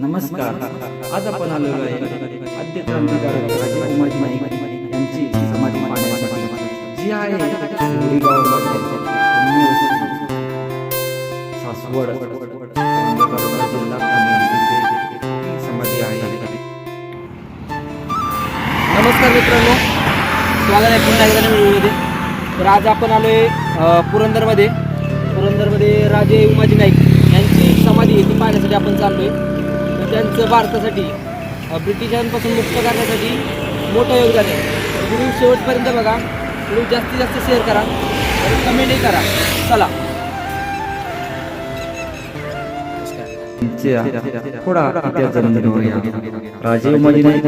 नमस्कार. आज आपण आलेलो आहे आद्य क्रांतिकारक राजे उमाजी नाईक यांची समाधी जी आहे सासवड जिल्हा समाधी आहे. नमस्कार मित्रांनो. स्वागत आहे पुन्हा एकदा व्हिडिओमध्ये. तर आज आपण आलो आहे पुरंदरमध्ये. पुरंदरमध्ये राजे उमाजी नाईक यांची समाधी आहे ती पाहण्यासाठी आपण चाललो आहे त्यांचं भारतासाठी ब्रिटिशांपासून मुक्त करण्यासाठी मोठं योगदान आहे. व्हिडिओ शेवटपर्यंत बघा व्हिडिओ जास्तीत जास्त शेअर करा आणि कमेंटही करा. चला. यांच्या थोडा इतिहास जाणून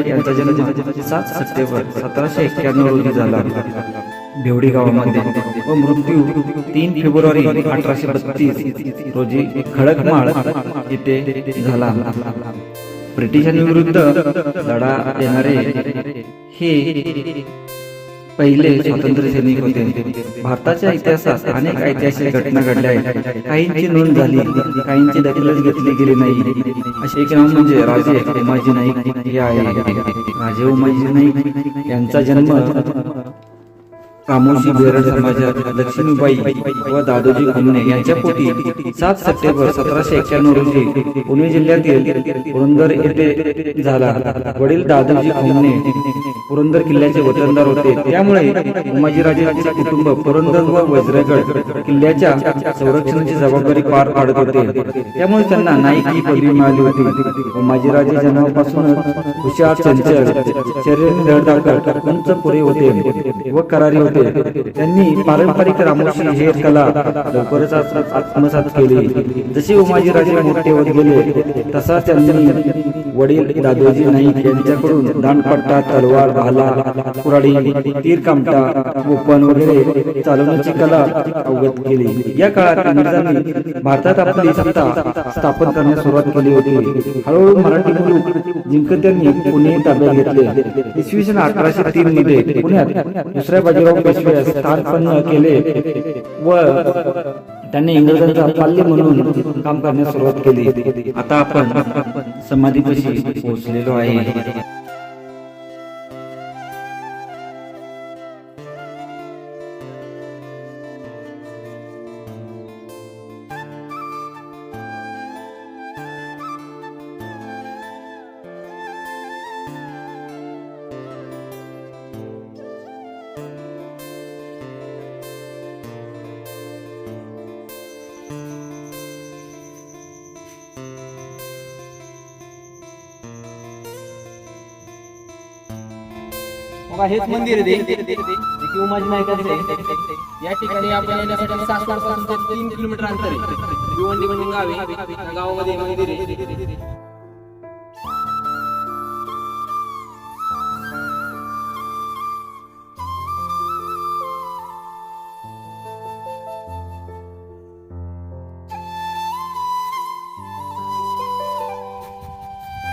यांचा जन्म सात सप्टेंबर सतराशे एक्क्याण्णव रोजी झाला. बेवडी गावामध्ये व मृत्यू तीन फेब्रुवारी अठराशे बत्तीस रोजी खडकमाळ येथे झाला. ब्रिटिशांविरुद्ध लढा देणारे हे पहिले स्वातंत्र्य सैनिक होते. भारताच्या इतिहासात अनेक ऐतिहासिक घटना घडल्या आहेत. काहींची नोंद झाली काहींची दखलच घेतली गेली नाही. असे एक नाव म्हणजे राजे उमाजी नाईक हे आहे. राजे उमाजी नाईक यांचा जन्म कामोशी बेरड समाजात लक्ष्मीबाई व दादोजी खुमने यांच्या पोटी सात सप्टेंबर सतराशे एक्क्याण्णव रोजी पुणे जिल्ह्यातील पुरंदर येथे झाला. वडील दादोजी खुमने पुरंदर किल्ल्याचे वतनदार होते. त्यामुळे उमाजीराजेंचे कुटुंब पुरंदर व वज्रगड किल्ल्याच्या संरक्षणाची जबाबदारी पार पाडत होते. त्यामुळे त्यांना नाईक ही पदवी मिळाली होती. उमाजीराजे जन्मापासूनच हुशार चंचल शरीर धडधाकट उंच पुरे होते व करारी होते. होते त्यांनी पारंपरिक रामोशी हे कला लवकरच आत्मसात केली. जसे उमाजीराजे मोठे होत गेले तसा त्यांनी वडील दादोजी नाईक यांच्याकडून दांडपट्टा तलवार भाला कुराडी तीर कामटा गोपन वगैरे चालवण्याची कला अवगत केली. या काळात इंग्रजांनी भारतात आपली सत्ता स्थापन करण्यास सुरुवात केली होती. हळूहळू मराठी मुलूक जिंकत त्यांनी पुणे ताब्यात घेतले. इसवी सन अठराशे तीन मध्ये पुण्यात दुसऱ्या बाजीराव पेशवे स्थापन केले व त्यांनी इंग्रजांचा पाल्य म्हणून काम करण्यास सुरुवात केली. आता आपण समाधीपाशी पोहोचलेलो आहे. बघा हेच मंदिर आहे ते. जे की उमाजी नायकाचे आहे. या ठिकाणी आपण येण्यासाठी सासवडपासून तीन किलोमीटर अंतर आहे. भिवंडी म्हणून गाव आहे. त्या गावामध्ये हे मंदिर आहे.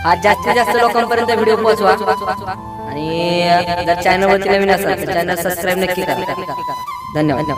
हा जास्तीत जास्त लोकांपर्यंत व्हिडिओ पोहोचवा. आणि जर चॅनलवरती नवीन असाल तर चॅनल सबस्क्राईब नक्की करा. धन्यवाद.